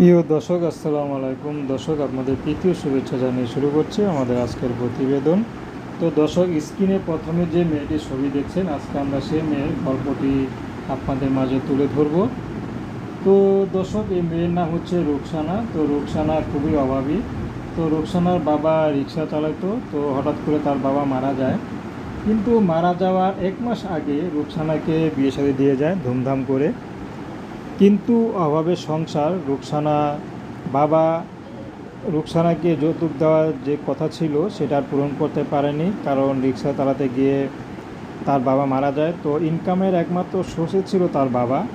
প্রিয় দর্শক, আসসালামু আলাইকুম। দর্শক, আপনাদের তৃতীয় শুভেচ্ছা জানিয়ে শুরু করছি আমাদের আজকের প্রতিবেদন। তো দর্শক, স্ক্রিনে প্রথমে যে মেয়েটির ছবি দেখছেন, আজকে আমরা সেই মেয়ের গল্পটি আপনাদের মাঝে তুলে ধরব। তো দর্শক, এই মেয়ের নাম হচ্ছে রুকসানা। তো রুকসানা খুবই অভাবী। তো রুকসানার বাবা রিক্সা চালাতো। তো হঠাৎ করে তার বাবা মারা যায়। কিন্তু মারা যাওয়ার এক মাস আগে রুকসানাকে বিয়ে শাদী দিয়ে যায় ধুমধাম করে। কিন্তু অভাবে সংসার, রুকসানা, বাবা, রুকসানাকে যৌতুক দেওয়ার যে কথা ছিল সেটা আর পূরণ করতে পারেনি, কারণ রিক্সা চালাতে গিয়ে তার বাবা মারা যায়। তো ইনকামের একমাত্র সোর্সে ছিল তার বাবা।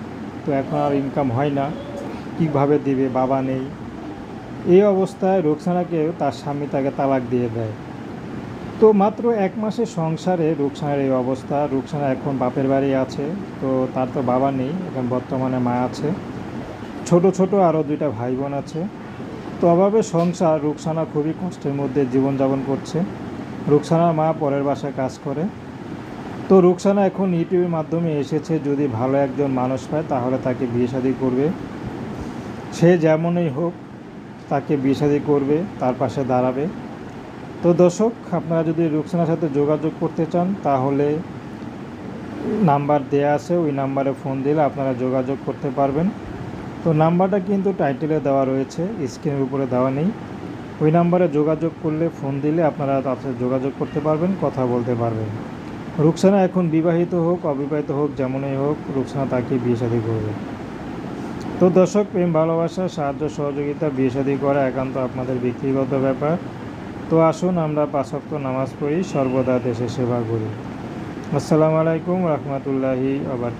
তো এখন আর ইনকাম হয় না। কীভাবে দিবে? বাবা নেই। এই অবস্থায় রুকসানাকে তার স্বামী তাকে তালাক দিয়ে দেয়। তো মাত্র এক মাসের সংসারে রুকসানের এই অবস্থা। রুকসানা এখন বাপের বাড়ি আছে, তো তার তো বাবা নেই, এখন বর্তমানে মা আছে। ছোট ছোট আরও দুইটা ভাই বোন আছে। তো অভাবে সংসার, রুকসানা খুবই কষ্টের মধ্যে জীবনযাপন করছে। রুকসানার মা পরের বাসায় কাজ করে। তো রুকসানা এখন ইউটিউবের মাধ্যমে এসেছে, যদি ভালো একজন মানুষ পায়, তাহলে তাকে বিয়ে শাদী করবে। সে যেমনই হোক, তাকে বিয়ে শাদী করবে, তার পাশে দাঁড়াবে। তো দর্শক, আপনারা যদি রুকসানার সাথে যোগাযোগ করতে চান, তাহলে নাম্বার দেয়া আছে, ওই নাম্বারে ফোন দিলে আপনারা যোগাযোগ করতে পারবেন। তো নাম্বারটা কিন্তু টাইটেলে দেওয়া রয়েছে, স্ক্রিনের উপরে দেওয়া নেই। ওই নাম্বারে যোগাযোগ করলে, ফোন দিলে আপনারা তার সাথে যোগাযোগ করতে পারবেন, কথা বলতে পারবেন। রুকসানা এখন বিবাহিত হোক, অবিবাহিত হোক, যেমনই হোক, রুকসানা তাকে বিয়ে করবে। তো দর্শক, প্রেম, ভালোবাসা, সাহায্য, সহযোগিতা, বিয়ে করা একান্ত আপনাদের ব্যক্তিগত ব্যাপার। তো আসুন আমরা পাঁচক্ত নামাজ পড়ি সর্বদা দেশে সেবা করি। আসসালামু আলাইকুম রহমতুল্লাহি আবার